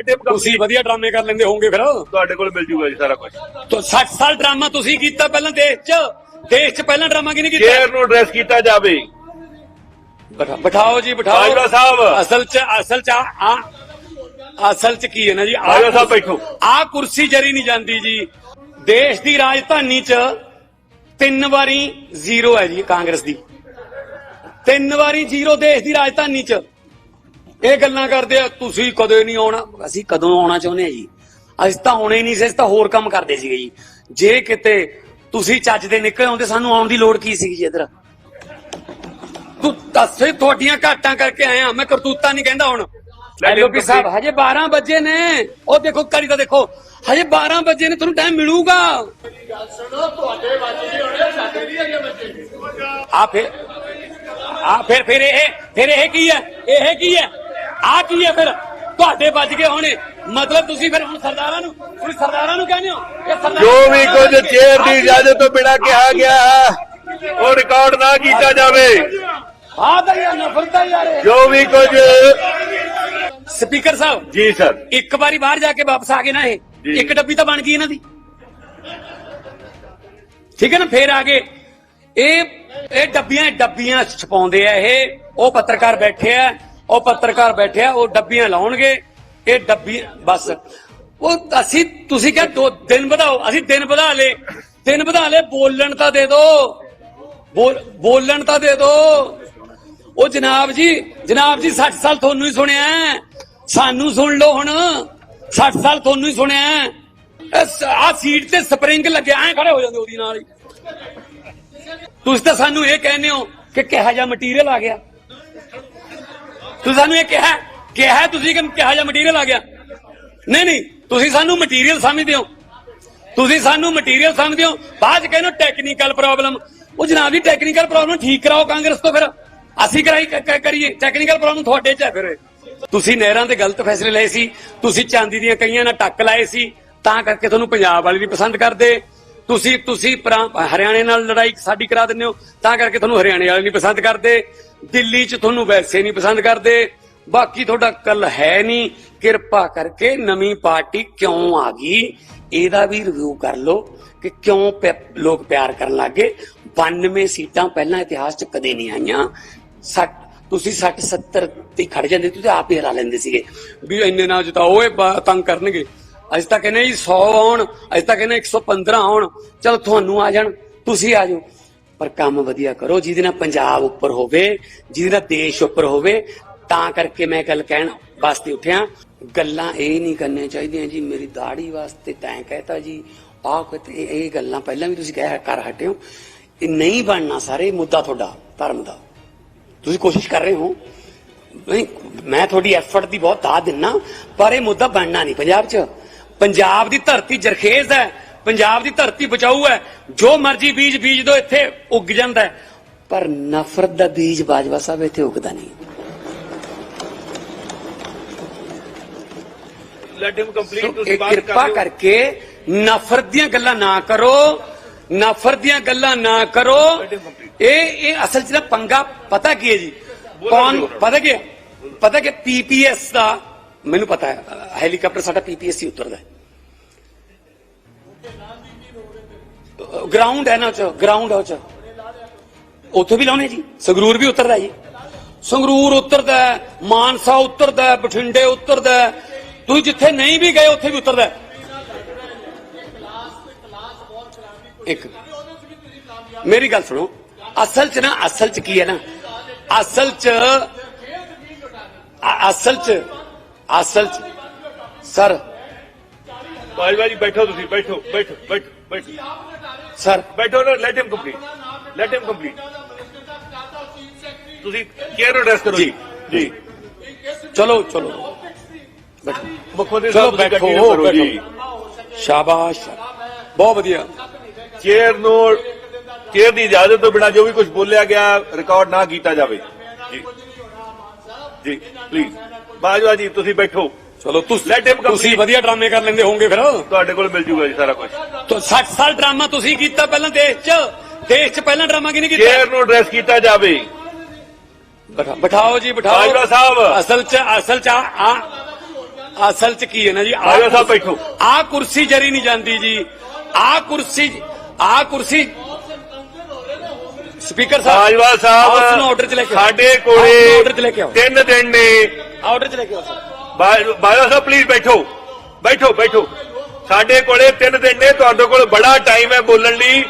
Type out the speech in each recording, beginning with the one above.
ਤੁਸੀਂ ਵਧੀਆ ਡਰਾਮੇ ਕਰ ਲੈਂਦੇ ਹੋਵੋਗੇ ਫਿਰ। ਤੁਹਾਡੇ ਕੋਲ ਮਿਲ ਜੂਗਾ ਜੀ ਸਾਰਾ ਕੁਝ ਤੋ 60 ਸਾਲ ਡਰਾਮਾ ਤੁਸੀਂ ਕੀਤਾ ਪਹਿਲਾਂ ਦੇਸ਼ 'ਚ? ਦੇਸ਼ 'ਚ ਪਹਿਲਾਂ ਡਰਾਮਾ ਕਿਹਨੇ ਕੀਤਾ? ਚੇਅਰ ਨੂੰ ਐਡਰੈਸ ਕੀਤਾ ਜਾਵੇ। ਬਿਠਾ- ਬਿਠਾਓ ਜੀ ਬਿਠਾਓ। ਬਾਜਵਾ ਸਾਹਿਬ। ਅਸਲ 'ਚ ਅਸਲ 'ਚ ਆ ਅਸਲ 'ਚ ਕੀ ਹੈ ਨਾ ਜੀ? ਆਹ ਬਾਜਵਾ ਸਾਹਿਬ ਬੈਠੋ। ਆ ਕੁਰਸੀ ਜਰੀ ਨਹੀਂ ਜਾਂਦੀ ਜੀ। ਦੇਸ਼ ਦੀ ਰਾਜਧਾਨੀ 'ਚ ਤਿੰਨ ਵਾਰੀ ਜ਼ੀਰੋ ਹੈ ਜੀ ਕਾਂਗਰਸ ਦੀ। ਤਿੰਨ ਵਾਰੀ ਜ਼ੀਰੋ ਦੇਸ਼ ਦੀ ਰਾਜਧਾਨੀ 'ਚ। ਇਹ ਗੱਲਾਂ ਕਰਦੇ ਆ ਤੁਸੀਂ ਕਦੇ ਨਹੀਂ ਆਉਣਾ। ਅਸੀਂ ਕਦੋਂ ਆਉਣਾ ਚਾਹੁੰਦੇ ਆ ਜੀ? ਅਸੀਂ ਤਾਂ ਆਉਣੇ ਹੀ ਨਹੀਂ ਸੀ ਅਸੀਂ ਤਾਂ ਹੋਰ ਕੰਮ ਕਰਦੇ ਸੀਗੇ ਜੀ। ਜੇ ਕਿਤੇ ਤੁਸੀਂ ਚੱਜ ਦੇ ਨਿਕਲ ਆਉਂਦੇ ਸਾਨੂੰ ਆਉਣ ਦੀ ਲੋੜ ਕੀ ਸੀ ਜੀ ਇਧਰ? ਤੂੰ ਦੱਸੇ ਤੁਹਾਡੀਆਂ ਘਾਟਾਂ ਕਰਕੇ ਆਇਆ ਮੈਂ ਕਰਤੂਤਾਂ ਨਹੀਂ ਕਹਿੰਦਾ ਹੁਣ। ਐਲਓਪੀ ਸਾਹਿਬ ਹਜੇ 12 ਵਜੇ ਨੇ। ਉਹ ਦੇਖੋ ਕਰੀ ਤਾਂ ਦੇਖੋ। ਹਜੇ 12 ਵਜੇ ਨੇ ਤੁਹਾਨੂੰ ਟਾਈਮ ਮਿਲੂਗਾ। ਆ ਫਿਰ ਆ ਫਿਰ ਫਿਰ ਇਹ ਫਿਰ ਇਹ ਕੀ ਹੈ? ਇਹ ਕੀ ਹੈ? ਆ ਕੀ ਹੈ ਫਿਰ? ਤੁਹਾਡੇ ਵੱਜ ਗਏ ਹੋਣੇ। ਮਤਲਬ ਤੁਸੀਂ ਫਿਰ ਹੁਣ ਸਰਦਾਰਾਂ ਨੂੰ ਤੁਸੀਂ ਸਰਦਾਰਾਂ ਨੂੰ ਕਹਿੰਦੇ ਹੋ? ਕਿ ਸਰਦਾਰ ਜੋ ਵੀ ਕੁਝ ਚੇਅਰ ਦੀ ਇਜਾਜ਼ਤ ਤੋਂ ਬਿਨਾਂ ਕਿਹਾ ਗਿਆ ਹੈ, ਉਹ ਰਿਕਾਰਡ ਨਾ ਕੀਤਾ ਜਾਵੇ। ਆ ਤਾਂ ਯਾਰ ਨਫ਼ਰਤ ਹੈ ਯਾਰ ਇਹ। ਜੋ ਵੀ ਕੁਝ ਸਪੀਕਰ ਸਾਹਿਬ ਜੀ ਸਰ। ਇੱਕ ਵਾਰੀ ਬਾਹਰ ਜਾ ਕੇ ਵਾਪਸ ਆ ਗਏ ਨਾ ਇਹ। ਇੱਕ ਡੱਬੀ ਤਾਂ ਬਣ ਗਈ ਇਹਨਾਂ ਦੀ। ਠੀਕ ਹੈ ਨਾ ਫੇਰ ਆ ਗਏ। ਇਹ ਇਹ ਡੱਬੀਆਂ ਡੱਬੀਆਂ ਛਪਾਉਂਦੇ ਆ ਇਹ। ਉਹ ਪੱਤਰਕਾਰ ਬੈਠੇ ਆ। ਉਹ ਪੱਤਰਕਾਰ ਬੈਠਿਆ, ਉਹ ਡੱਬੀਆਂ ਲਾਉਣਗੇ, ਇਹ ਡੱਬੀ, ਬਸ। ਉਹ ਅਸੀਂ, ਤੁਸੀਂ ਕਿਹਾ ਦੋ ਦਿਨ ਵਧਾਓ, ਅਸੀਂ ਦਿਨ ਵਧਾ ਲੇ ਦਿਨ ਵਧਾ ਲੇ ਬੋਲਣ ਤਾਂ ਦੇ ਦੋ। ਬੋਲ- ਬੋਲਣ ਤਾਂ ਦੇ ਦੋ। ਉਹ ਜਨਾਬ ਜੀ ਜਨਾਬ ਜੀ 60 ਸਾਲ ਤੁਹਾਨੂੰ ਹੀ ਸੁਣਿਆ ਸਾਨੂੰ ਸੁਣ ਲਓ ਹੁਣ। 60 ਸਾਲ ਤੁਹਾਨੂੰ ਹੀ ਸੁਣਿਆ ਆ ਸੀਟ ਤੇ ਸਪਰਿੰਗ ਲੱਗਿਆ ਐ ਖੜੇ ਹੋ ਜਾਂਦੇ ਉਹਦੀ ਨਾਲ ਹੀ। ਤੁਸੀਂ ਤਾਂ ਸਾਨੂੰ ਇਹ ਕਹਿੰਦੇ ਹੋ ਕਿ ਕਿਹਾ ਜਿਹਾ ਮਟੀਰੀਅਲ ਆ ਗਿਆ। ਤੁਸੀਂ ਸਾਨੂੰ ਇਹ ਕਿਹਾ ਕਿਹਾ ਤੁਸੀਂ ਕਿ ਕਿਹਾ ਜਿਹਾ ਮਟੀਰੀਅਲ ਆ ਗਿਆ? ਨਹੀਂ ਨਹੀਂ, ਤੁਸੀਂ ਸਾਨੂੰ ਮਟੀਰੀਅਲ ਸਮਝਦੇ ਹੋ। ਤੁਸੀਂ ਸਾਨੂੰ ਮਟੀਰੀਅਲ ਸਮਝਦੇ ਹੋ। ਬਾਅਦ ਚ ਕਹਿੰਦੇ ਟੈਕਨੀਕਲ ਪ੍ਰੋਬਲਮ ਉਹ ਜਨਾਬ ਜੀ ਟੈਕਨੀਕਲ ਪ੍ਰੋਬਲਮ ਠੀਕ ਕਰਾਓ ਕਾਂਗਰਸ ਤੋਂ ਫਿਰ। ਅਸੀਂ ਕਰਾਈ ਕਰੀਏ। ਟੈਕਨੀਕਲ ਪ੍ਰੋਬਲਮ ਤੁਹਾਡੇ ਚ ਹੈ ਫਿਰ। ਤੁਸੀਂ ਨਹਿਰਾਂ ਦੇ ਗਲਤ ਫੈਸਲੇ ਲਏ ਸੀ। ਤੁਸੀਂ ਚਾਂਦੀ ਦੀਆਂ ਕਈਆਂ ਨਾਲ ਟੱਕ ਲਾਏ ਸੀ। ਤਾਂ ਕਰਕੇ ਤੁਹਾਨੂੰ ਪੰਜਾਬ ਵਾਲੇ ਵੀ ਪਸੰਦ ਕਰਦੇ। ਤੁਸੀਂ ਤੁਸੀਂ ਹਰਿਆਣੇ ਨਾਲ ਲੜਾਈ ਸਾਡੀ ਕਰਾ ਦਿੰਦੇ ਹੋ। ਤਾਂ ਕਰਕੇ ਤੁਹਾਨੂੰ ਹਰਿਆਣੇ ਵਾਲੇ ਨਹੀਂ ਪਸੰਦ ਕਰਦੇ। ਦਿੱਲੀ 'ਚ ਤੁਹਾਨੂੰ ਵੈਸੇ ਨਹੀਂ ਪਸੰਦ ਕਰਦੇ। ਬਾਕੀ ਤੁਹਾਡਾ ਕੱਲ ਹੈ ਨਹੀਂ। ਕਿਰਪਾ ਕਰਕੇ ਨਵੀਂ ਪਾਰਟੀ ਕਿਉਂ ਆ ਗਈ? ਇਹਦਾ ਵੀ ਰਿਵਿਊ ਕਰ ਲਓ ਕਿ ਕਿਉਂ ਲੋਕ ਪਿਆਰ ਕਰਨ ਲੱਗੇ। 92 ਸੀਟਾਂ ਪਹਿਲਾਂ ਇਤਿਹਾਸ 'ਚ ਕਦੇ ਨਹੀਂ ਆਈਆਂ। 60 ਤੁਸੀਂ 60 70 ਤੇ ਖੜ ਜਾਂਦੇ ਤੁਸੀਂ ਆਪ ਹੀ ਹਰਾ ਲੈਂਦੇ ਸੀਗੇ। ਵੀ ਇੰਨੇ ਨਾ ਜਿਤਾਓ, ਇਹ ਤੰਗ ਕਰਨਗੇ। ਅੱਜ ਤੱਕ ਕਹਿੰਦੇ ਜੀ 100 ਆਉਣ ਅੱਜ ਤੱਕ ਕਹਿੰਦੇ 115 ਆਉਣ ਚਲ ਤੁਹਾਨੂੰ ਆ ਜਾਣ, ਤੁਸੀਂ ਆ ਜਾਓ। ਪਰ ਕੰਮ ਵਧੀਆ ਕਰੋ, ਜਿਹਦੇ ਨਾਲ ਪੰਜਾਬ ਉੱਪਰ ਹੋਵੇ, ਜਿਹਦੇ ਨਾਲ ਦੇਸ਼ ਉੱਪਰ ਹੋਵੇ, ਤਾਂ ਕਰਕੇ ਮੈਂ ਗੱਲ ਕਹਿਣ ਵਾਸਤੇ ਉੱਠਿਆ। ਗੱਲਾਂ ਇਹ ਨਹੀਂ ਕਰਨੀਆਂ ਚਾਹੀਦੀਆਂ ਜੀ, ਮੇਰੀ ਦਾੜੀ ਵਾਸਤੇ ਤੈਂ ਕਹਿਤਾ ਜੀ। ਆਹ ਕਹਤੇ ਇਹ ਗੱਲਾਂ ਪਹਿਲਾਂ ਵੀ ਤੁਸੀਂ ਕਹਿ ਕਰ ਹਟਿਓ ਇਹ ਨਹੀਂ ਬਣਨਾ ਸਾਰੇ, ਮੁੱਦਾ ਤੁਹਾਡਾ, ਧਰਮ ਦਾ। ਤੁਸੀਂ ਕੋਸ਼ਿਸ਼ ਕਰ ਰਹੇ ਹੋ। ਨਹੀਂ, ਮੈਂ ਤੁਹਾਡੀ ਐਫਰਟ ਦੀ ਬਹੁਤ ਦਾਦ ਦਿੰਨਾ, ਪਰ ਇਹ ਮੁੱਦਾ ਬਣਨਾ ਨਹੀਂ ਪੰਜਾਬ 'ਚ। ਪੰਜਾਬ ਦੀ ਧਰਤੀ ਜਰਖੇਜ਼ ਹੈ ਪੰਜਾਬ ਦੀ ਧਰਤੀ ਬਚਾਊ ਹੈ ਜੋ ਮਰਜ਼ੀ ਬੀਜ ਬੀਜ ਦੋ ਇੱਥੇ ਉੱਗ ਜਾਂਦਾ ਪਰ ਨਫ਼ਰਤ ਦਾ ਬੀਜ ਬਾਜਵਾ ਸਾਹਿਬ ਇੱਥੇ ਉੱਗਦਾ ਨਹੀਂ। ਲੈਟ ਹਿਮ ਕੰਪਲੀਟ ਸੋ ਤੁਸੀਂ ਇਹ ਬਾਤ ਕਿਰਪਾ ਕਰਕੇ ਨਫ਼ਰਤ ਦੀਆਂ ਗੱਲਾਂ ਨਾ ਕਰੋ ਨਫ਼ਰਤ ਦੀਆਂ ਗੱਲਾਂ ਨਾ ਕਰੋ। ਇਹ ਇਹ ਅਸਲ 'ਚ ਨਾ ਪੰਗਾ ਪਤਾ ਕੀ ਹੈ ਜੀ? ਕੌਣ ਪਤਾ ਕੀ? ਪਤਾ ਕਿ ਪੀਪੀਐਸ ਦਾ ਮੈਨੂੰ ਪਤਾ ਹੈ, ਹੈਲੀਕਾਪਟਰ ਸਾਡਾ ਪੀਪੀਐਸ ਉਤਰਦਾ ਹੈ। ਗਰਾਊਂਡ ਹੈ ਨਾ ਚ, ਗਰਾਊਂਡ ਹੈ ਚ। ਉੱਥੇ ਵੀ ਲਾਉਣੇ ਜੀ, ਸੰਗਰੂਰ ਵੀ ਉਤਰਦਾ ਜੀ। ਸੰਗਰੂਰ ਉਤਰਦਾ ਮਾਨਸਾ ਉਤਰਦਾ ਬਠਿੰਡੇ ਉਤਰਦਾ ਤੁਸੀਂ ਜਿੱਥੇ ਨਹੀਂ ਵੀ ਗਏ, ਉੱਥੇ ਵੀ ਉਤਰਦਾ ਇੱਕ, ਮੇਰੀ ਗੱਲ ਸੁਣੋ, ਅਸਲ ਚ ਨਾ, ਅਸਲ ਚ ਕੀ ਹੈ ਨਾ? ਅਸਲ ਚ ਅਸਲ ਚ ਅਸਲ ਚ ਸਰ ਬਾਜਵਾ ਜੀ ਬੈਠੋ ਤੁਸੀਂ ਬੈਠੋ ਬੈਠੋ ਬੈਠੋ ਬੈਠੋ ਸਰ ਬੈਠੋ ਨਾ let him complete let him complete ਤੁਸੀਂ ਕੇਅਰ ਐਡਰੈਸ ਕਰੋ ਜੀ ਜੀ ਚਲੋ ਚਲੋ ਬੈਠੋ ਮੁੱਖ ਮੰਤਰੀ ਚਲੋ ਸਾਹਿਬ ਤੁਸੀਂ ਬੈਠੋ ਕੰਟੀਨਿਊ ਕਰੋ ਜੀ ਬੈਠੋ ਸ਼ਾਬਾਸ਼ ਬਹੁਤ ਵਧੀਆ ਚੇਅਰ ਨੂੰ ਚੇਅਰ ਦੀ ਇਜਾਜ਼ਤ ਤੋਂ ਬਿਨਾਂ ਜੋ ਵੀ ਕੁਝ ਬੋਲਿਆ ਗਿਆ ਰਿਕਾਰਡ ਨਾ ਕੀਤਾ ਜਾਵੇ ਜੀ ਜੀ ਪਲੀਜ਼ ਬਾਜਵਾ ਜੀ ਤੁਸੀਂ ਬੈਠੋ। ਚਲੋ ਤੁਸੀਂ. ਤੁਸੀਂ ਵਧੀਆ ਡਰਾਮੇ ਕਰ ਲੈਂਦੇ ਹੋਵੋਗੇ ਫਿਰ। ਤੁਹਾਡੇ ਕੋਲ ਮਿਲ ਜੂਗਾ ਜੀ ਸਾਰਾ ਕੁਝ ਤੋ 60 ਸਾਲ ਡਰਾਮਾ ਤੁਸੀਂ ਕੀਤਾ ਪਹਿਲਾਂ ਦੇਸ਼ 'ਚ। ਦੇਸ਼ 'ਚ ਪਹਿਲਾਂ ਡਰਾਮਾ ਕਿਹਨੇ ਕੀਤਾ? ਚੇਅਰ ਨੂੰ ਐਡਰੈਸ ਕੀਤਾ ਜਾਵੇ। ਬਿਠਾ- ਬਿਠਾਓ ਜੀ ਬਿਠਾਓ। ਬਾਜਵਾ ਸਾਹਿਬ। ਅਸਲ 'ਚ ਅਸਲ 'ਚ ਆ ਅਸਲ ਚ ਕੀ ਹੈ ਨਾ ਜੀ? ਬਾਜਵਾ ਸਾਹਿਬ ਬੈਠੋ। ਆ ਕੁਰਸੀ ਜਰੀ ਨਹੀਂ ਜਾਂਦੀ ਜੀ। ਆ ਕੁਰਸੀ ਆ ਕੁਰਸੀ ਸਪੀਕਰ ਸਾਹਿਬ ਬਾਜਵਾ ਆਓ ਉਸਨੂੰ ਆਰਡਰ ਚ ਲੈ ਸਾਹਿਬ ਕੇ। ਸਾਡੇ ਕੋਲੇ ਆਰਡਰ ਚ ਲੈ ਕੇ ਆਓ। ਤਿੰਨ ਦਿਨ ਨੇ। ਆਰਡਰ ਚ ਲੈ ਕੇ ਆਓ ਬਾਜਵਾ ਸਾਹਿਬ ਪਲੀਜ਼ ਬੈਠੋ। ਬੈਠੋ ਬੈਠੋ। ਸਾਡੇ ਕੋਲੇ ਤਿੰਨ ਦਿਨ ਨੇ ਤੁਹਾਡੇ ਕੋਲ ਬੜਾ ਟਾਈਮ ਹੈ ਬੋਲਣ ਲਈ।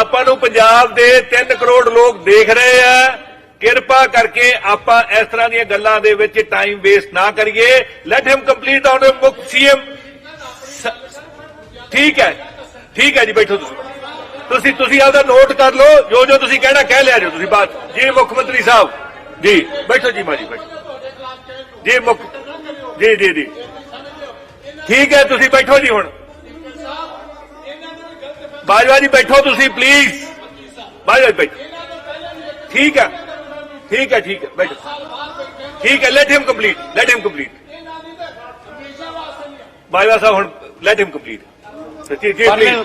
ਆਪਾਂ ਨੂੰ ਪੰਜਾਬ ਦੇ 3 ਕਰੋੜ ਲੋਕ ਦੇਖ ਰਹੇ ਆ। ਕਿਰਪਾ ਕਰਕੇ ਆਪਾਂ ਇਸ ਤਰ੍ਹਾਂ ਦੀਆਂ ਗੱਲਾਂ ਦੇ ਵਿੱਚ ਟਾਈਮ ਵੇਸਟ ਨਾ ਕਰੀਏ। ਲੈਟ ਹਿਮ ਕੰਪਲੀਟ ਆਨ ਮੁੱਖ ਸੀਐਮ ਠੀਕ ਹੈ। ਠੀਕ ਹੈ ਜੀ ਬੈਠੋ ਤੁਸੀਂ। ਤੁਸੀਂ ਤੁਸੀਂ ਆਪਦਾ ਨੋਟ ਕਰ ਲਓ ਜੋ ਜੋ ਤੁਸੀਂ ਕਹਿਣਾ ਕਹਿ ਲਿਆ ਜੋ ਤੁਸੀਂ ਬਾਤ ਜੀ ਮੁੱਖ ਮੰਤਰੀ ਸਾਹਿਬ। ਜੀ ਬੈਠੋ ਜੀ ਮਾਜੀ ਬੈਠੋ। ਜੀ ਮੁੱਖ ਜੀ ਜੀ ਜੀ। ਠੀਕ ਹੈ ਤੁਸੀਂ ਬੈਠੋ ਜੀ ਹੁਣ। ਬਾਜਵਾ ਜੀ ਬੈਠੋ ਤੁਸੀਂ ਪਲੀਜ਼ ਬਾਜਵਾ ਜੀ ਬੈਠੋ। ਠੀਕ ਹੈ। ਠੀਕ ਹੈ ਠੀਕ ਹੈ ਬੈਠੋ। ਠੀਕ ਹੈ let him complete let him complete Bajwa sahib ਹੁਣ ਲੈਟ ਹਿਮ ਕੰਪਲੀਟ ਜੀ ਜੀ please।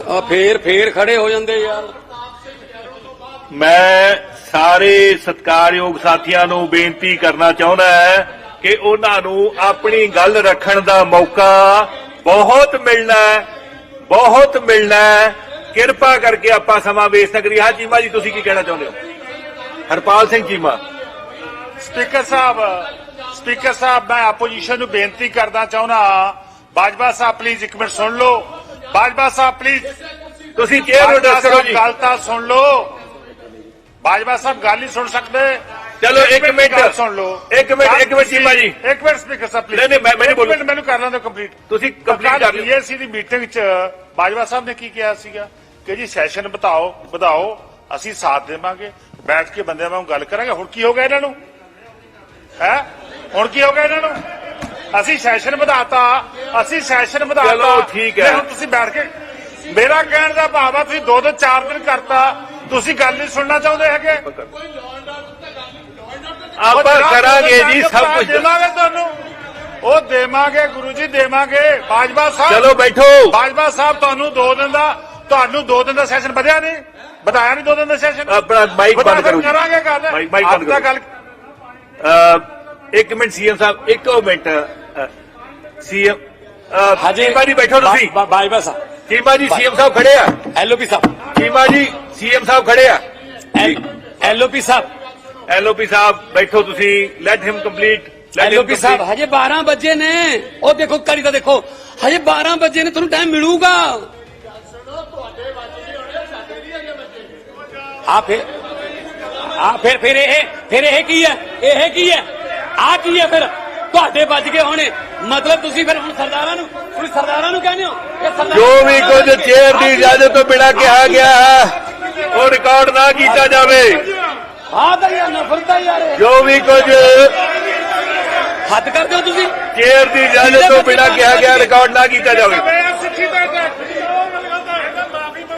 ਆ ਫੇਰ ਫੇਰ ਖੜੇ ਹੋ ਜਾਂਦੇ ਯਾਰ। ਮੈਂ ਸਾਰੇ ਸਤਿਕਾਰਯੋਗ ਸਾਥੀਆਂ ਨੂੰ ਬੇਨਤੀ ਕਰਨਾ ਚਾਹੁੰਦਾ ਹੈ ਕਿ ਉਹਨਾਂ ਨੂੰ ਆਪਣੀ ਗੱਲ ਰੱਖਣ ਦਾ ਮੌਕਾ ਬਹੁਤ ਮਿਲਣਾ ਹੈ ਬਹੁਤ ਮਿਲਣਾ ਹੈ। ਕਿਰਪਾ ਕਰਕੇ ਆਪਾਂ ਸਮਾਂ ਵੇਸਟ ਨਾ ਕਰੀਏ ਹਾਂ ਚੀਮਾ ਜੀ ਤੁਸੀਂ ਕੀ ਕਹਿਣਾ ਚਾਹੁੰਦੇ ਹੋ? ਹਰਪਾਲ ਸਿੰਘ ਚੀਮਾ। ਸਪੀਕਰ ਸਾਹਿਬ ਸਪੀਕਰ ਸਾਹਿਬ ਮੈਂ ਆਪੋਜੀਸ਼ਨ ਨੂੰ ਬੇਨਤੀ ਕਰਦਾ ਚਾਹੁੰਦਾ ਬਾਜਵਾ ਸਾਹਿਬ ਪਲੀਜ਼ ਇੱਕ ਮਿੰਟ ਸੁਣ ਲਓ। ਬਾਜਵਾ ਸਾਹਿਬ ਪਲੀਜ਼ ਤੁਸੀਂ ਚੇਅਰ ਨੂੰ ਬਾਜਵਾ ਦੱਸ ਕਰੋ ਜੀ। ਗੱਲ ਤਾਂ ਸੁਣ ਲਓ। ਬਾਜਵਾ ਸਾਹਿਬ ਗੱਲ ਨਹੀਂ ਸੁਣ ਸਕਦੇ। ਚਲੋ, ਇੱਕ ਦੀ ਮਿੰਟ। ਗੱਲ ਸੁਣ ਲਓ। ਇੱਕ ਮਿੰਟ, ਇੱਕ ਮਿੰਟ ਚੀਮਾ ਜੀ। ਇੱਕ ਮਿੰਟ ਸਪੀਕਰ ਸਾਹਿਬ ਪਲੀਜ਼ ਨਹੀਂ, ਨਹੀਂ, ਮੈਂ- ਮੈਂ ਨਹੀਂ ਬੋਲੂ। ਮੈਨੂੰ ਕਰ ਲੈਣ ਦਿਓ ਕੰਪਲੀਟ ਤੁਸੀਂ complete ਕਰ ਲਿਓ। ਬੀਐਸਸੀ ਦੀ ਮੀਟਿੰਗ 'ਚ ਬਾਜਵਾ ਸਾਹਿਬ ਨੇ ਕੀ ਕਿਹਾ ਸੀਗਾ? ਕਿ ਜੀ ਸੈਸ਼ਨ ਵਧਾਓ ਵਧਾਓ ਅਸੀਂ ਸਾਥ ਦੇਵਾਂਗੇ। ਬੈਠ ਕੇ ਬੰਦਿਆਂ ਵਾਂਗ ਗੱਲ ਕਰਾਂਗੇ। ਹੁਣ ਕੀ ਹੋ ਗਿਆ ਇਹਨਾਂ ਨੂੰ? ਹੈ? ਹੁਣ ਕੀ ਹੋ ਗਿਆ ਇਹਨਾਂ ਨੂੰ? ਅਸੀਂ ਸੈਸ਼ਨ ਵਧਾਤਾ ਅਸੀਂ ਸੈਸ਼ਨ ਵਧਾਤਾ। ਚਲੋ, ਠੀਕ ਹੈ। ਹੁਣ ਤੁਸੀਂ ਬੈਠ ਕੇ। ਮੇਰਾ ਕਹਿਣ ਦਾ ਭਾਵ ਆ ਤੁਸੀਂ ਦੋ ਦੋ ਚਾਰ ਦਿਨ ਕਰਤਾ। ਤੁਸੀਂ ਗੱਲ ਨਹੀਂ ਸੁਣਨਾ ਚਾਹੁੰਦੇ ਹੈਗੇ। ਆਪਾਂ ਕਰਾਂਗੇ ਜੀ ਸਭ ਕੁਝ। ਦੇਵਾਂਗੇ ਤੁਹਾਨੂੰ। ਉਹ ਦੇਵਾਂਗੇ ਗੁਰੂ ਜੀ ਦੇਵਾਂਗੇ। ਬਾਜਵਾ ਸਾਹਿਬ ਚਲੋ ਬੈਠੋ। ਬਾਜਵਾ ਸਾਹਿਬ ਤੁਹਾਨੂੰ ਦੋ ਦਿਨ ਦਾ ਤੁਹਾਨੂੰ ਦੋ ਦਿਨ ਦਾ ਸੈਸ਼ਨ ਵਧਿਆ ਨਹੀਂ? ਵਧਾਇਆ ਨਹੀਂ ਦੋ ਦਿਨ ਦਾ ਸੈਸ਼ਨ? ਆਪਣਾ ਮਾਈਕ ਬੰਦ ਕਰੋ। ਕਰਾਂਗੇ ਗੱਲ। ਮਾਈਕ- ਬੰਦ ਕਰੋ। ਗੱਲ ਇੱਕ ਮਿੰਟ ਸੀਐਮ ਸਾਹਿਬ ਇੱਕ ਮਿੰਟ। ਸੀਐਮ ਹਜੇ ਚੀਮਾ ਜੀ ਬੈਠੋ ਤੁਸੀਂ ਬਾ- ਬਾਈ ਬਸ ਚੀਮਾ ਜੀ ਸੀਐਮ ਸਾਹਿਬ ਖੜੇ ਆ ਐਲਓਪੀ ਸਾਹਿਬ ਚੀਮਾ ਜੀ ਸੀਐਮ ਸਾਹਿਬ ਖੜੇ ਆ ਐਲਓਪੀ ਸਾਹਿਬ ਐਲਓਪੀ ਸਾਹਿਬ ਬੈਠੋ ਤੁਸੀਂ let him complete LOP sahib ਹਜੇ 12 ਵਜੇ ਨੇ ਉਹ ਦੇਖੋ ਕਰੀ ਤਾਂ ਦੇਖੋ ਹਜੇ 12 ਵਜੇ ਨੇ ਤੁਹਾਨੂੰ ਟਾਈਮ ਮਿਲੂਗਾ ਆ ਫਿਰ ਆ ਫਿਰ ਫਿਰ ਇਹ ਫਿਰ ਇਹ ਕੀ ਹੈ ਇਹ ਕੀ ਹੈ ਆ ਕੀ ਹੈ ਫਿਰ ਤੁਹਾਡੇ ਵੱਜ ਗਏ ਹੋਣੇ। ਮਤਲਬ ਤੁਸੀਂ ਫਿਰ ਹੁਣ ਸਰਦਾਰਾਂ ਨੂੰ ਤੁਸੀਂ ਸਰਦਾਰਾਂ ਨੂੰ ਕਹਿੰਦੇ ਹੋ? ਇਹ ਸਰਦਾਰ ਜੋ ਵੀ ਕੁਝ ਚੇਅਰ ਦੀ ਇਜਾਜ਼ਤ ਤੋਂ ਬਿਨਾਂ ਕਿਹਾ ਗਿਆ ਹੈ ਉਹ ਰਿਕਾਰਡ ਨਾ ਕੀਤਾ ਜਾਵੇ। ਹਾਂ ਤਾਂ ਯਾਰ ਨਫ਼ਰਤ ਹੈ ਯਾਰ ਇਹ। ਜੋ ਵੀ ਕੁਝ ਹੱਦ ਕਰਦੇ ਹੋ ਤੁਸੀਂ? ਚੇਅਰ ਦੀ ਇਜਾਜ਼ਤ ਤੋਂ ਬਿਨਾਂ ਕਿਹਾ ਗਿਆ ਰਿਕਾਰਡ ਨਾ ਕੀਤਾ ਜਾਵੇ। ਇਹ ਸਿੱਖੀ ਦਾ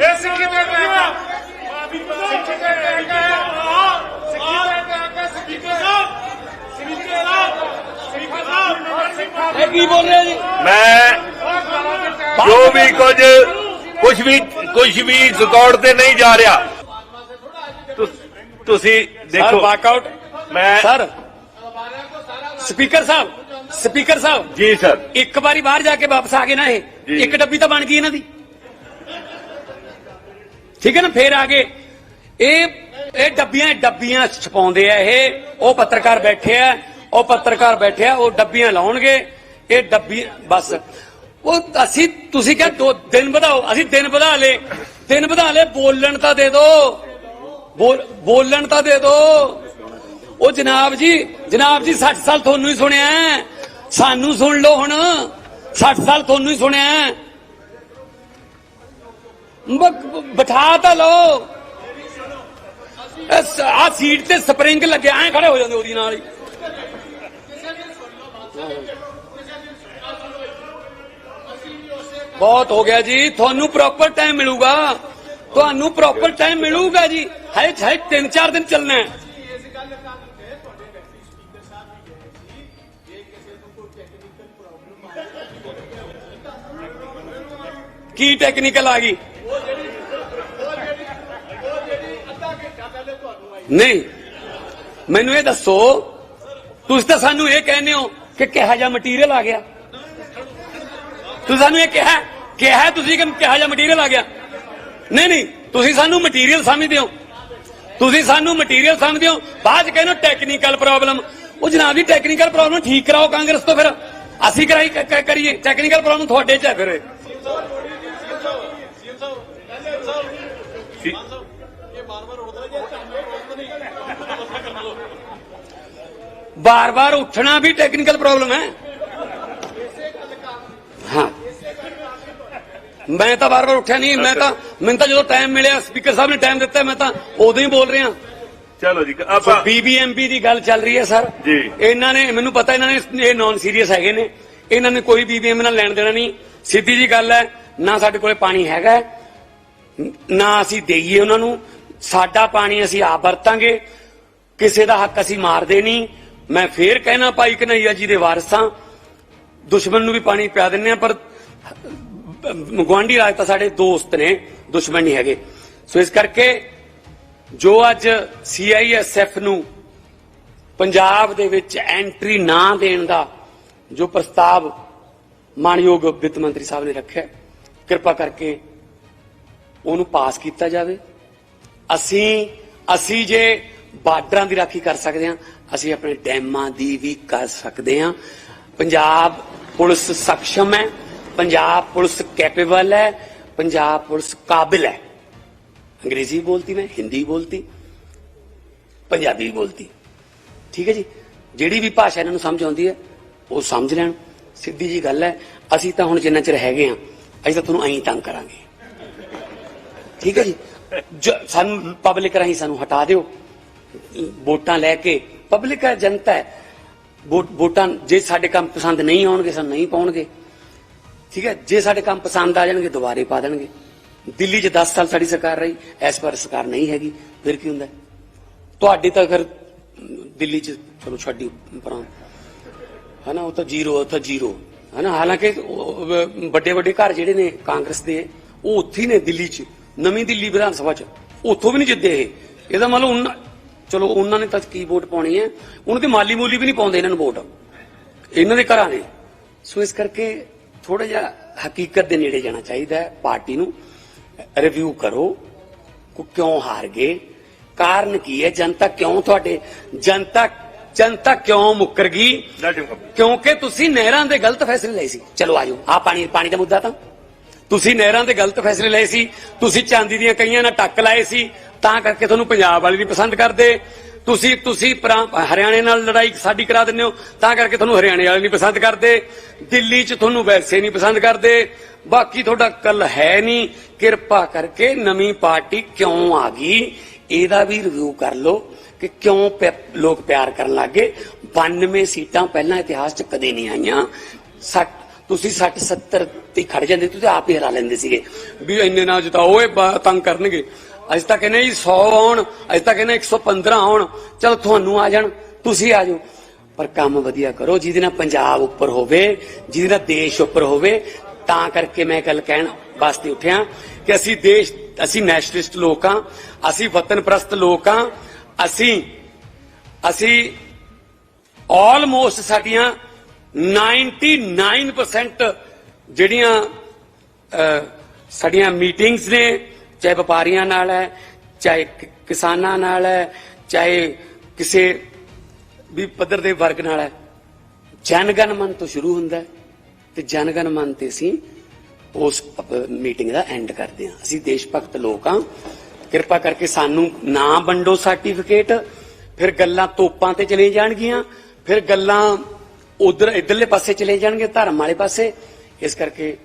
ਇਹ ਸਿੱਖੀ ਦਾ ਅਟੈਕ ਸਿੱਖੀ ਦਾ ਅਟੈਕ ਸਿੱਖੀ ਦਾ attack speaker sahib speaker sahib speaker ਇਹ ਕੀ ਬੋਲ ਰਹੇ ਜੀ? ਮੈਂ ਜੋ ਵੀ ਕੁਝ ਕੁਝ ਵੀ ਕੁਝ ਵੀ ਰਿਕਾਰਡ ਤੇ ਨਹੀਂ ਜਾ ਰਿਹਾ। ਤੁਸੀਂ ਸਰ ਦੇਖੋ ਵਾਕਆਊਟ ਮੈਂ sir speaker sahib speaker sahib ji sir ਇੱਕ ਵਾਰੀ ਬਾਹਰ ਜਾ ਕੇ ਵਾਪਸ ਆ ਗਏ ਨਾ ਇਹ। ਇੱਕ ਡੱਬੀ ਤਾਂ ਬਣ ਗਈ ਇਹਨਾਂ ਦੀ। ਠੀਕ ਹੈ ਨਾ ਫੇਰ ਆ ਗਏ। ਇਹ ਇਹ ਡੱਬੀਆਂ ਡੱਬੀਆਂ ਛਪਾਉਂਦੇ ਆ ਇਹ ਉਹ ਪੱਤਰਕਾਰ ਬੈਠੇ ਆ। ਉਹ ਪੱਤਰਕਾਰ ਬੈਠਿਆ, ਉਹ ਡੱਬੀਆਂ ਲਾਉਣਗੇ, ਇਹ ਡੱਬੀ, ਬਸ। ਉਹ ਅਸੀਂ, ਤੁਸੀਂ ਕਿਹਾ ਦੋ ਦਿਨ ਵਧਾਓ, ਅਸੀਂ ਦਿਨ ਵਧਾ ਲੇ ਦਿਨ ਵਧਾ ਲੇ ਬੋਲਣ ਤਾਂ ਦੇ ਦੋ। ਬੋਲ- ਬੋਲਣ ਤਾਂ ਦੇ ਦੋ। ਉਹ ਜਨਾਬ ਜੀ ਜਨਾਬ ਜੀ 60 ਸਾਲ ਤੁਹਾਨੂੰ ਹੀ ਸੁਣਿਆ ਸਾਨੂੰ ਸੁਣ ਲਓ ਹੁਣ। 60 ਸਾਲ ਤੁਹਾਨੂੰ ਹੀ ਸੁਣਿਆ ਬਿਠਾ ਤਾਂ ਲਓ। ਆ ਸੀਟ ਤੇ ਸਪਰਿੰਗ ਲੱਗਿਆ ਐ ਖੜੇ ਹੋ ਜਾਂਦੇ ਉਹਦੀ ਨਾਲ ਹੀ। ਬਹੁਤ ਹੋ ਗਿਆ ਜੀ। ਤੁਹਾਨੂੰ ਪ੍ਰੋਪਰ ਟਾਈਮ ਮਿਲੂਗਾ। ਤੁਹਾਨੂੰ ਪ੍ਰੋਪਰ ਟਾਈਮ ਮਿਲੂਗਾ ਜੀ। ਹੈ ਹੈ ਤਿੰਨ ਚਾਰ ਦਿਨ ਚੱਲਣਾ ਹੈ। ਕੀ ਟੈਕਨੀਕਲ ਆ ਗਈ? ਨਹੀਂ। ਮੈਨੂੰ ਇਹ ਦੱਸੋ, ਤੁਸੀਂ ਤਾਂ ਸਾਨੂੰ ਇਹ ਕਹਿੰਦੇ ਹੋ ਕਿ ਕਿਹਾ ਜਿਹਾ ਮਟੀਰੀਅਲ ਆ ਗਿਆ। ਤੁਸੀਂ ਸਾਨੂੰ ਇਹ ਕਿਹਾ ਕਿਹਾ ਤੁਸੀਂ ਕਿ ਕਿਹਾ ਜਿਹਾ ਮਟੀਰੀਅਲ ਆ ਗਿਆ? ਨਹੀਂ ਨਹੀਂ, ਤੁਸੀਂ ਸਾਨੂੰ ਮਟੀਰੀਅਲ ਸਮਝਦੇ ਹੋ। ਤੁਸੀਂ ਸਾਨੂੰ ਮਟੀਰੀਅਲ ਸਮਝਦੇ ਹੋ। ਬਾਅਦ ਚ ਕਹਿੰਦੇ ਹੋ ਟੈਕਨੀਕਲ ਪ੍ਰੋਬਲਮ ਉਹ ਜਨਾਬ ਦੀ ਟੈਕਨੀਕਲ ਪ੍ਰੋਬਲਮ ਠੀਕ ਕਰਾਓ ਕਾਂਗਰਸ ਤੋਂ ਫਿਰ। ਅਸੀਂ ਕਰਾਈ ਕਰੀਏ। ਟੈਕਨੀਕਲ ਪ੍ਰੋਬਲਮ ਤੁਹਾਡੇ ਚ ਹੈ ਫਿਰ। ਬਾਰ-ਬਾਰ ਉੱਠਣਾ ਵੀ ਟੈਕਨੀਕਲ ਪ੍ਰੋਬਲਮ ਹੈ। ਹਾਂ। ਮੈਂ ਤਾਂ ਬਾਰ-ਬਾਰ ਉੱਠਿਆ ਨਹੀਂ ਮੈਂ ਤਾਂ ਮੈਨੂੰ ਤਾਂ ਜਦੋਂ ਟਾਈਮ ਮਿਲਿਆ ਸਪੀਕਰ ਸਾਹਿਬ ਨੇ ਟਾਈਮ ਦਿੱਤਾ ਮੈਂ ਤਾਂ ਉਦੋਂ ਹੀ ਬੋਲ ਰਿਹਾ। ਚਲੋ ਜੀ ਆਪਾਂ ਬੀਬੀਐਮਪੀ ਦੀ ਗੱਲ ਚੱਲ ਰਹੀ ਹੈ ਸਰ। ਜੀ। ਇਹਨਾਂ ਨੇ ਮੈਨੂੰ ਪਤਾ ਇਹਨਾਂ ਨੇ ਇਹ ਨਾਨ ਸੀਰੀਅਸ ਹੈਗੇ ਨੇ। ਇਹਨਾਂ ਨੇ ਕੋਈ ਬੀਬੀਐਮ ਨਾਲ ਲੈਣ ਦੇਣਾ ਨਹੀਂ। ਸਿੱਧੀ ਜੀ ਗੱਲ ਹੈ ਨਾ ਸਾਡੇ ਕੋਲੇ ਪਾਣੀ ਹੈਗਾ ਨਾ ਅਸੀਂ ਦੇਈਏ ਉਹਨਾਂ ਨੂੰ। ਸਾਡਾ ਪਾਣੀ ਅਸੀਂ ਆਪ ਵਰਤਾਂਗੇ। ਕਿਸੇ ਦਾ ਹੱਕ ਅਸੀਂ ਮਾਰਦੇ ਨਹੀਂ। ਮੈਂ ਫੇਰ ਕਹਿਣਾ ਭਾਈ ਕਨਈਆ ਜੀ ਦੇ ਵਾਰਸਾਂ, ਦੁਸ਼ਮਣ ਨੂੰ ਵੀ ਪਾਣੀ ਪਿਆ ਦਿੰਨੇ ਆ ਪਰ ਗਵਾਂਢੀ ਰਾਜ ਤਾਂ ਸਾਡੇ ਦੋਸਤ ਨੇ, ਦੁਸ਼ਮਣ ਨਹੀਂ ਹੈਗੇ। ਸੋ ਇਸ ਕਰਕੇ ਜੋ ਅੱਜ ਸੀਆਈਐਸਐਫ ਨੂੰ ਪੰਜਾਬ ਦੇ ਵਿੱਚ ਐਂਟਰੀ ਨਾ ਦੇਣ ਦਾ ਜੋ ਪ੍ਰਸਤਾਵ ਮਾਨਯੋਗ ਵਿੱਤ ਮੰਤਰੀ ਸਾਹਿਬ ਨੇ ਰੱਖਿਆ, ਕਿਰਪਾ ਕਰਕੇ ਉਹਨੂੰ ਪਾਸ ਕੀਤਾ ਜਾਵੇ। ਅਸੀਂ ਅਸੀਂ ਜੇ ਬਾਰਡਰਾਂ ਦੀ ਰਾਖੀ ਕਰ ਸਕਦੇ ਹਾਂ ਅਸੀਂ ਆਪਣੇ ਡੈਮਾਂ ਦੀ ਵੀ ਕਰ ਸਕਦੇ ਹਾਂ। ਪੰਜਾਬ ਪੁਲਿਸ ਸક્ષਮ ਹੈ, ਪੰਜਾਬ ਪੁਲਿਸ ਕੈਪੇਬਲ ਹੈ, ਪੰਜਾਬ ਪੁਲਿਸ ਕਾਬਿਲ ਹੈ। ਅੰਗਰੇਜ਼ੀ ਬੋਲਤੀ ਮੈਂ, ਹਿੰਦੀ ਬੋਲਤੀ, ਪੰਜਾਬੀ ਬੋਲਤੀ। ਠੀਕ ਹੈ ਜੀ? ਜਿਹੜੀ ਵੀ ਭਾਸ਼ਾ ਇਹਨਾਂ ਨੂੰ ਸਮਝ ਆਉਂਦੀ ਹੈ, ਉਹ ਸਮਝ ਲੈਣ। ਸਿੱਧੀ ਜੀ ਗੱਲ ਹੈ, ਅਸੀਂ ਤਾਂ ਹੁਣ ਜਿੰਨਾ ਚਿਰ ਹੈਗੇ ਆ ਅਸੀਂ ਤਾਂ ਤੁਹਾਨੂੰ ਐਂ ਤੰਗ ਕਰਾਂਗੇ। ਠੀਕ ਹੈ ਜੀ? ਸਾਨੂੰ ਪਬਲਿਕ ਰਾਹੀਂ ਸਾਨੂੰ ਹਟਾ ਦਿਓ। ਵੋਟਾਂ ਲੈ ਕੇ ਪਬਲਿਕ ਹੈ, ਜਨਤਾ ਹੈ। ਵੋਟਾਂ ਜੇ ਸਾਡੇ ਕੰਮ ਪਸੰਦ ਨਹੀਂ ਆਉਣਗੇ ਸਾਨੂੰ ਨਹੀਂ ਪਾਉਣਗੇ। ਠੀਕ ਹੈ? ਜੇ ਸਾਡੇ ਕੰਮ ਪਸੰਦ ਆ ਜਾਣਗੇ, ਦੁਬਾਰੇ ਪਾ ਦੇਣਗੇ। ਦਿੱਲੀ 'ਚ 10 ਸਾਲ ਸਾਡੀ ਸਰਕਾਰ ਰਹੀ, ਇਸ ਵਾਰ ਸਰਕਾਰ ਨਹੀਂ ਹੈਗੀ। ਫਿਰ ਕੀ ਹੁੰਦਾ? ਤੁਹਾਡੀ ਤਾਂ ਫਿਰ ਦਿੱਲੀ 'ਚ ਚਲੋ ਛੱਡੀ ਪਰਾਂ ਹਨਾ, ਉਹ ਤਾਂ ਜ਼ੀਰੋ, ਉਹ ਤਾਂ ਜ਼ੀਰੋ। ਹਨਾ, ਹਾਲਾਂਕਿ ਵੱਡੇ ਵੱਡੇ ਘਰ ਜਿਹੜੇ ਨੇ ਕਾਂਗਰਸ ਦੇ, ਉਹ ਉੱਥੇ ਹੀ ਨੇ ਦਿੱਲੀ 'ਚ। ਨਵੀਂ ਦਿੱਲੀ ਵਿਧਾਨ ਸਭਾ 'ਚ। ਉੱਥੋਂ ਵੀ ਨਹੀਂ ਜਿੱਦੇ ਇਹ। ਇਹਦਾ ਮਤਲਬ ਚਲੋ ਉਹਨਾਂ ਨੇ ਤਾਂ ਕੀ ਵੋਟ ਪਾਉਣੀ ਹੈ? ਉਹਨਾਂ ਦੀ ਮਾਲੀ ਮੂਲੀ ਵੀ ਨਹੀਂ ਪਾਉਂਦੇ ਇਹਨਾਂ ਨੂੰ ਵੋਟ। ਇਹਨਾਂ ਦੇ ਘਰਾਂ ਨੇ। ਸੋ ਇਸ ਕਰਕੇ ਥੋੜਾ ਜਿਹਾ ਹਕੀਕਤ ਦੇ ਨੇੜੇ ਜਾਣਾ ਚਾਹੀਦਾ ਹੈ ਪਾਰਟੀ ਨੂੰ। ਰਿਵਿਊ ਕਰੋ। ਕਿ ਕਿਉਂ ਹਾਰ ਗਏ ਕਾਰਨ ਕੀ ਹੈ? ਜਨਤਾ ਕਿਉਂ ਤੁਹਾਡੇ ਜਨਤਾ ਜਨਤਾ ਕਿਉਂ ਮੁੱਕਰ ਗਈ ਕਿਉਂਕਿ ਤੁਸੀਂ ਨਹਿਰਾਂ ਦੇ ਗਲਤ ਫੈਸਲੇ ਲਏ ਸੀ। ਚਲੋ ਆਜੋ। ਆ ਪਾਣੀ ਪਾਣੀ ਦਾ ਮੁੱਦਾ ਤਾਂ। ਤੁਸੀਂ ਨਹਿਰਾਂ ਦੇ ਗਲਤ ਫੈਸਲੇ ਲਏ ਸੀ। ਤੁਸੀਂ ਚਾਂਦੀ ਦੀਆਂ ਕਈਆਂ ਨਾਲ ਟੱਕ ਲਾਏ ਸੀ। ਤਾਂ ਕਰਕੇ ਤੁਹਾਨੂੰ ਪੰਜਾਬ ਵਾਲੇ ਨਹੀਂ ਪਸੰਦ ਕਰਦੇ। ਤੁਸੀਂ ਤੁਸੀਂ ਹਰਿਆਣੇ ਨਾਲ ਲੜਾਈ ਸਾਡੀ ਕਰਾ ਦਿੰਦੇ ਹੋ, ਤਾਂ ਕਰਕੇ ਤੁਹਾਨੂੰ ਹਰਿਆਣੇ ਵਾਲੇ ਨਹੀਂ ਪਸੰਦ ਕਰਦੇ। ਦਿੱਲੀ 'ਚ ਤੁਹਾਨੂੰ ਵੈਸੇ ਨਹੀਂ ਪਸੰਦ ਕਰਦੇ। ਬਾਕੀ ਤੁਹਾਡਾ ਕੱਲ ਹੈ ਨਹੀਂ। ਕਿਰਪਾ ਕਰਕੇ ਨਵੀਂ ਪਾਰਟੀ ਕਿਉਂ ਆ ਗਈ? ਇਹਦਾ ਵੀ ਰਿਵਿਊ ਕਰ ਲਓ ਕਿ ਕਿਉਂ ਪਿ- ਲੋਕ ਪਿਆਰ ਕਰਨ ਲੱਗੇ। 92 ਸੀਟਾਂ ਪਹਿਲਾਂ ਇਤਿਹਾਸ 'ਚ ਕਦੇ ਨਹੀਂ ਆਈਆਂ। ਸੱਠ, ਤੁਸੀਂ 60 70 ਤੇ ਖੜ ਜਾਂਦੇ, ਤੁਸੀਂ ਆਪ ਹੀ ਹਰਾ ਲੈਂਦੇ ਸੀਗੇ। ਵੀ ਇੰਨੇ ਨਾ ਜਿਤਾਓ, ਇਹ ਤੰਗ ਕਰਨਗੇ। ਅੱਜ ਤੱਕ ਕਹਿੰਦੇ ਜੀ 100 ਆਉਣ ਅੱਜ ਤੱਕ ਕਹਿੰਦੇ 115 ਆਉਣ ਚਲੋ ਤੁਹਾਨੂੰ ਆ ਜਾਣ, ਤੁਸੀਂ ਆ ਜਾਓ। ਪਰ ਕੰਮ ਵਧੀਆ ਕਰੋ, ਜਿਹਦੇ ਨਾਲ ਪੰਜਾਬ ਉੱਪਰ ਹੋਵੇ, ਜਿਹਦੇ ਨਾਲ ਦੇਸ਼ ਉੱਪਰ ਹੋਵੇ, ਤਾਂ ਕਰਕੇ ਮੈਂ ਗੱਲ ਕਹਿਣ ਵਾਸਤੇ ਉੱਠਿਆ ਕਿ ਅਸੀਂ ਦੇਸ਼, ਅਸੀਂ ਨੈਸ਼ਨਲਿਸਟ ਲੋਕ ਹਾਂ, ਅਸੀਂ ਵਤਨ ਪ੍ਰਸਤ ਲੋਕ ਹਾਂ, ਅਸੀਂ ਅਸੀਂ ਆਲਮੋਸਟ ਸਾਡੀਆਂ 99% ਜਿਹੜੀਆਂ ਸਾਡੀਆਂ ਮੀਟਿੰਗਸ ਨੇ ਚਾਹੇ ਵਪਾਰੀਆਂ ਨਾਲ ਹੈ, ਚਾਹੇ ਕਿਸਾਨਾਂ ਨਾਲ ਹੈ, ਚਾਹੇ ਕਿਸੇ ਵੀ ਪੱਧਰ ਦੇ ਵਰਗ ਨਾਲ ਹੈ। ਜਨਗਣ ਮਨ ਤੋਂ ਸ਼ੁਰੂ ਹੁੰਦਾ ਹੈ ਤੇ ਜਨਗਣ ਮਨ ਤੇ ਅਸੀਂ ਉਸ ਮੀਟਿੰਗ ਦਾ ਐਂਡ ਕਰਦੇ ਹਾਂ। ਅਸੀਂ ਦੇਸ਼ ਭਗਤ ਲੋਕ ਹਾਂ। ਕਿਰਪਾ ਕਰਕੇ ਸਾਨੂੰ ਨਾ ਵੰਡੋ ਸਰਟੀਫਿਕੇਟ ਫਿਰ ਗੱਲਾਂ ਤੋਪਾਂ ਤੇ ਚਲੇ ਜਾਣਗੀਆਂ, ਫਿਰ ਗੱਲਾਂ ਉਧਰ, ਇਧਰਲੇ ਪਾਸੇ ਚਲੇ ਜਾਣਗੇ ਧਰਮ ਵਾਲੇ ਪਾਸੇ। ਇਸ ਕਰਕੇ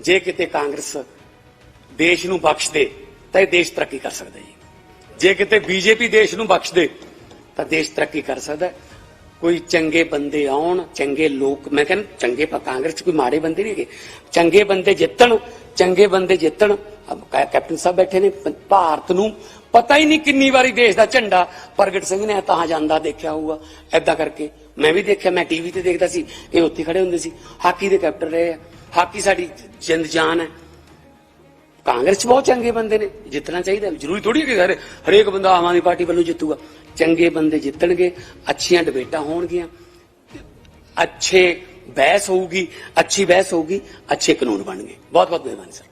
ਜੇ ਕਿਤੇ ਕਾਂਗਰਸ ਦੇਸ਼ ਨੂੰ ਬਖਸ਼ ਦੇ ਤਾਂ ਇਹ ਦੇਸ਼ ਤਰੱਕੀ ਕਰ ਸਕਦਾ ਜੀ। ਜੇ ਕਿਤੇ ਬੀਜੇਪੀ ਦੇਸ਼ ਨੂੰ ਬਖਸ਼ ਦੇ ਤਾਂ ਦੇਸ਼ ਤਰੱਕੀ ਕਰ ਸਕਦਾ ਕੋਈ ਚੰਗੇ ਬੰਦੇ ਆਉਣ, ਚੰਗੇ ਲੋਕ, ਮੈਂ ਕਹਿੰਦਾ ਚੰਗੇ ਕਾਂਗਰਸ ਚ ਕੋਈ ਮਾੜੇ ਬੰਦੇ ਨਹੀਂ ਹੈਗੇ। ਚੰਗੇ ਬੰਦੇ ਜਿੱਤਣ, ਚੰਗੇ ਬੰਦੇ ਜਿੱਤਣ ਕੈਪਟਨ ਸਾਹਿਬ ਬੈਠੇ ਨੇ ਭਾਰਤ ਨੂੰ ਪਤਾ ਹੀ ਨਹੀਂ ਕਿੰਨੀ ਵਾਰੀ ਦੇਸ਼ ਦਾ ਝੰਡਾ ਪ੍ਰਗਟ ਸਿੰਘ ਨੇ ਤਾਂ ਜਾਂਦਾ ਦੇਖਿਆ ਹੋਊਗਾ। ਐਦਾਂ ਕਰਕੇ ਮੈਂ ਵੀ ਦੇਖਿਆ, ਮੈਂ ਟੀਵੀ ਤੇ ਦੇਖਦਾ ਸੀ, ਇਹ ਉੱਥੇ ਖੜੇ ਹੁੰਦੇ ਸੀ। ਹਾਕੀ ਦੇ ਕੈਪਟਨ ਰਹੇ ਆ। ਹਾਕੀ ਸਾਡੀ ਜਿੰਦ ਜਾਨ ਹੈ। ਕਾਂਗਰਸ ਚ ਬਹੁਤ ਚੰਗੇ ਬੰਦੇ ਨੇ, ਜਿੱਤਣਾ ਚਾਹੀਦਾ ਜ਼ਰੂਰੀ ਥੋੜੀ ਕਿ ਹਰੇ- ਹਰੇਕ ਬੰਦਾ ਆਮ ਆਦਮੀ ਪਾਰਟੀ ਵੱਲੋਂ ਜਿੱਤੂਗਾ। ਚੰਗੇ ਬੰਦੇ ਜਿੱਤਣਗੇ, ਅੱਛੀਆਂ ਡਿਬੇਟਾਂ ਹੋਣਗੀਆਂ। ਅੱਛੇ ਬਹਿਸ ਹੋਊਗੀ, ਅੱਛੀ ਬਹਿਸ ਹੋਊਗੀ, ਅੱਛੇ ਕਾਨੂੰਨ ਬਣਨਗੇ। ਬਹੁਤ ਬਹੁਤ ਮਿਹਰਬਾਨੀ ਸਰ